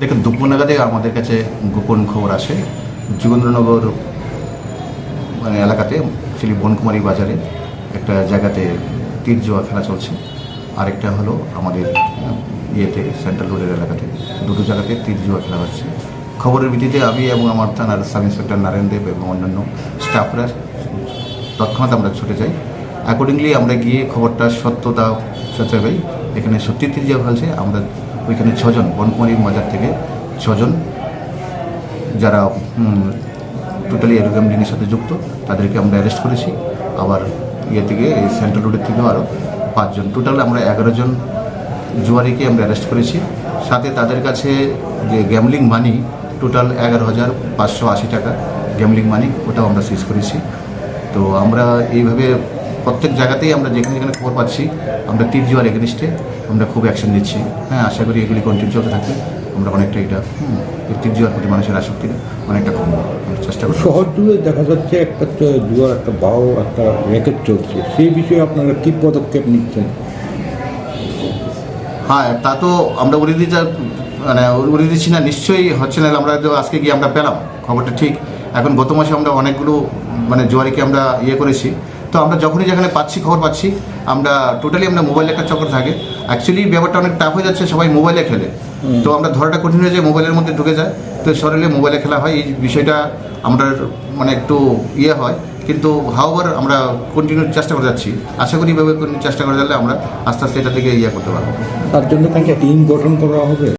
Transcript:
দেখুন, দুপুর নাগাদে আমাদের কাছে গোপন খবর আসে। যোগেন্দ্রনগর মানে এলাকাতে অ্যাকচুয়ালি বনকুমারী বাজারে একটা জায়গাতে তীর জোয়া খেলা চলছে। আরেকটা হলো আমাদের ইয়েতে, সেন্ট্রাল রোডের এলাকাতে। দুটো জায়গাতে তীর জোয়া খেলা হচ্ছে। খবরের ভিত্তিতে আমি এবং আমার থানার সাব ইন্সপেক্টর নারায়ণ দেব এবং অন্যান্য স্টাফরা তৎক্ষণাৎ আমরা ছুটে যাই। অ্যাকর্ডিংলি আমরা গিয়ে খবরটা সত্যতা সচ্চা পাই এখানে সত্যি তীর জোয়া খেলছে। আমরা ওইখানে ছজন বনকুমারী বাজার থেকে ছজন, যারা টোটালি এরো গ্যামলিংয়ের সাথে যুক্ত, তাদেরকে আমরা অ্যারেস্ট করেছি। আবার ইয়ে থেকে, এই সেন্ট্রাল রোডের থেকেও আরও পাঁচজন। টোটাল আমরা এগারো জন জুয়ারিকে আমরা অ্যারেস্ট করেছি। সাথে তাদের কাছে যে গ্যামলিং মানি টোটাল এগারো হাজার পাঁচশো আশি টাকা গ্যামলিং মানি ওটাও আমরা সিজ করেছি। তো আমরা এইভাবে প্রত্যেক জায়গাতেই আমরা যেখানে যেখানে খবর পাচ্ছি আমরা তীর জুয়ার এগেনিস্টে আমরা খুব অ্যাকশন নিচ্ছি। হ্যাঁ আশা করি এগুলি কন্টিনিউ চলতে থাকবে। আমরা অনেকটা এটা তীর জুয়ার প্রতি মানুষের আসক্তিটা অনেকটা আমরা চেষ্টা করছি শহর জুড়ে দেখা যাচ্ছে একটা জুয়ার একটা বাও একটা র্যাকেট চলছে। সেই বিষয়ে আপনারা কি পদক্ষেপ নিচ্ছেন? হ্যাঁ তা তো আমরা উড়িয়ে দিতে মানে উড়িয়ে দিচ্ছি না নিশ্চয়ই হচ্ছে না আমরা তো আজকে গিয়ে আমরা পেলাম খবরটা ঠিক। এখন গত মাসে আমরা অনেকগুলো মানে জোয়ারিকে আমরা ইয়ে করেছি। তো আমরা যখনই যেখানে পাচ্ছি খবর পাচ্ছি আমরা টোটালি আমরা মোবাইলে একটা চক্র থাকে। অ্যাকচুয়ালি ব্যাপারটা অনেক টাফ হয়ে যাচ্ছে সবাই মোবাইলে খেলে। তো আমরা ধরাটা কঠিন হয়ে যায় মোবাইলের মধ্যে ঢুকে যায়। তো সরলে মোবাইলে খেলা হয় এই বিষয়টা আমরা মানে একটু ইয়ে হয়। কিন্তু হাওয়ার আমরা কন্টিনিউ চেষ্টা করে যাচ্ছি। আশা করি এভাবে চেষ্টা করে যালে আমরা আস্তে আস্তে এটা থেকে ইয়ে করতে পারব। তার জন্য কোনো টিম গঠন করা হবে।